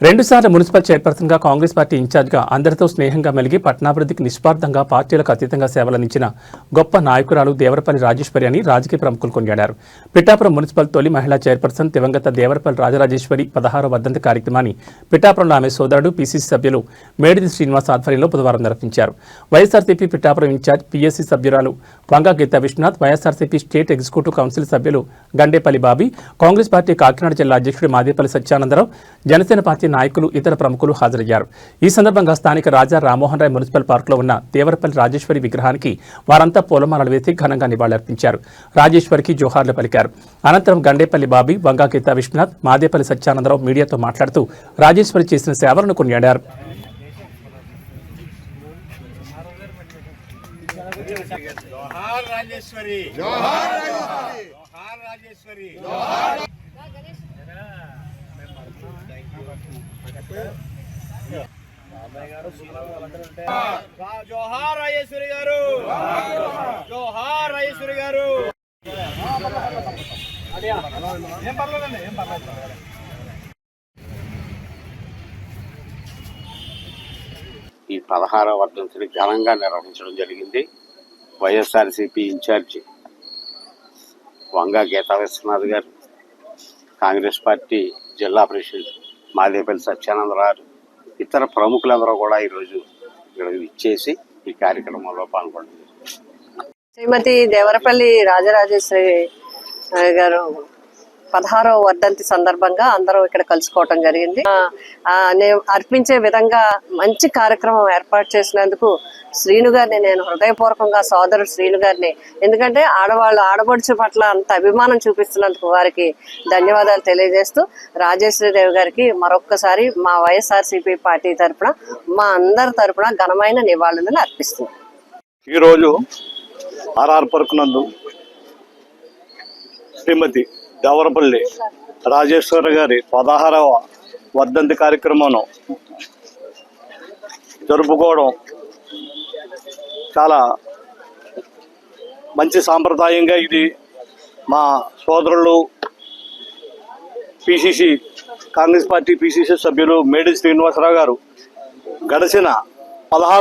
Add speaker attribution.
Speaker 1: రెండుసార్లు మున్సిపల్ చైర్పర్సన్గా కాంగ్రెస్ పార్టీ ఇన్ఛార్జ్గా అందరితో స్నేహంగా మెలిగి పట్టణాభివృద్ధికి నిస్వార్థంగా పార్టీలకు అతీతంగా సేవలందించిన గొప్ప నాయకురాలు దేవరపల్లి రాజేశ్వరి అని రాజకీయ ప్రముఖులు కొనియాడారు. పిఠాపురం మున్సిపల్ తొలి మహిళా చైర్పర్సన్ దివంగత దేవరపల్లి రాజరాజేశ్వరి పదహారో వర్ధంతి కార్యక్రమాన్ని పిఠాపురంలో ఆమె సోదరుడు పీసీసీ సభ్యులు మేడిది శ్రీనివాస్ ఆధ్వర్యంలో బుధవారం నిర్వహించారు. వైఎస్ఆర్సీపీ పిఠాపురం ఇన్ఛార్జ్ పీఎస్సీ సభ్యురాలు Vanga Geetha Viswanath YSRCP state executive council సభ్యులు గండేపల్లి బాబీ కాంగ్రెస్ పార్టీ కాకినాడ జిల్లా అధ్యక్షుడు మాదేపల్లి సత్యానందరావు జనసేన పార్టీ నాయకులు ఇతర ప్రముఖులు హాజరయ్యారు. ఈ సందర్భంగా స్థానిక రాజా రామ్మోహన్ రాయ్ మున్సిపల్ పార్కులో ఉన్న దేవరపల్లి రాజేశ్వరి విగ్రహానికి వారంతా పూలమాలలు వేసి ఘనంగా నివాళులర్పించారు. రాజేశ్వరికి జోహార్లు పలికారు. అనంతరం గండేపల్లి బాబి వంగా గీతా విశ్వనాథ్ మాదేపల్లి సత్యానందరావు మీడియాతో మాట్లాడుతూ రాజేశ్వరి చేసిన సేవలను కొనియాడారు.
Speaker 2: జోహార్ రాజేశ్వరి. జోహార్ జోహార్ రాజేశ్వరి. జోహార్ రాజేశ్వరి గారు జోహార్ రాజేశ్వరి గారు ఏం పర్లేదండి ఏం పర్లేదు
Speaker 3: ఈ పదహారవ వర్ధంతిని ఘనంగా నిర్వహించడం జరిగింది. వైఎస్ఆర్సీపీ ఇన్ఛార్జి వంగా గీతా విశ్వనాథ్ గారు కాంగ్రెస్ పార్టీ జిల్లా ప్రెసిడెంట్ మాదేపల్లి సత్యానందరావు ఇతర ప్రముఖులందరూ కూడా ఈరోజు ఇక్కడ ఇచ్చేసి ఈ కార్యక్రమంలో పాల్గొన్నారు.
Speaker 4: శ్రీమతి దేవరపల్లి రాజరాజేశ్వరి గారు పదహారవ వర్ధంతి సందర్భంగా అందరూ ఇక్కడ కలుసుకోవటం జరిగింది. నేను అర్పించే విధంగా మంచి కార్యక్రమం ఏర్పాటు చేసినందుకు శ్రీను గారిని నేను హృదయపూర్వకంగా సోదరుడు శ్రీను గారిని. ఎందుకంటే ఆడవాళ్ళు ఆడబడుచు పట్ల అంత అభిమానం చూపిస్తున్నందుకు వారికి ధన్యవాదాలు తెలియజేస్తూ రాజేశ్వరిదేవి గారికి మరొక్కసారి మా వైఎస్ఆర్సీపీ పార్టీ తరపున మా అందరి తరపున ఘనమైన నివాళులను అర్పిస్తున్నాం.
Speaker 5: ఈరోజు ఆర్ఆర్ పార్క్ నందు శ్రీమతి దేవరపల్లి రాజేశ్వర గారి పదహారవ వర్ధంతి కార్యక్రమం జరుపుకోవడం చాలా మంచి సాంప్రదాయంగా ఇది. మా సోదరులు పిసిసి కాంగ్రెస్ పార్టీ పిసిసి సభ్యులు మేడి శ్రీనివాసరావు గారు గడిచిన పదహారు